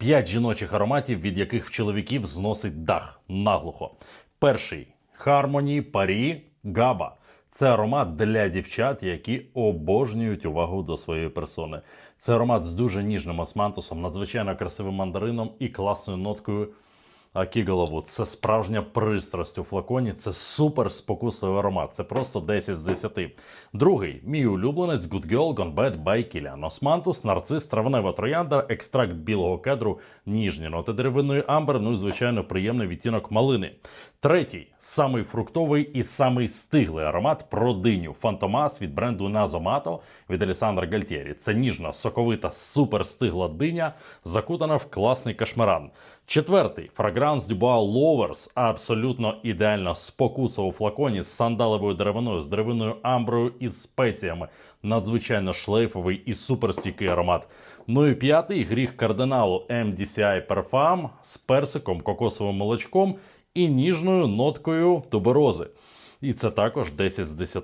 П'ять жіночих ароматів, від яких в чоловіків зносить дах наглухо. Перший Harmony Парі Габа. Це аромат для дівчат, які обожнюють увагу до своєї персони. Це аромат з дуже ніжним османтусом, надзвичайно красивим мандарином і класною ноткою Акіголову. Це справжня пристрасть у флаконі. Це супер спокусливий аромат. Це просто 10 з 10. Другий мій улюбленець Good Girl Gone Bad by Kilian. Османтус, нарцис, травнева троянда, екстракт білого кедру, ніжні ноти деревинної амбер, ну і звичайно приємний відтінок малини. Третій самий фруктовий і самий стиглий аромат про диню Фантомас від бренду Назомато від Алісандра Гальтєрі. Це ніжна, соковита, суперстигла диня, закутана в класний кашмаран. Четвертий фрагранс Дюбуа Lovers, абсолютно ідеальна спокуса у флаконі з сандаловою деревиною, з деревиною амброю і спеціями. Надзвичайно шлейфовий і суперстійкий аромат. Ну і п'ятий гріх кардиналу MDCI Parfum з персиком, кокосовим молочком і ніжною ноткою туберози. І це також 10 з 10.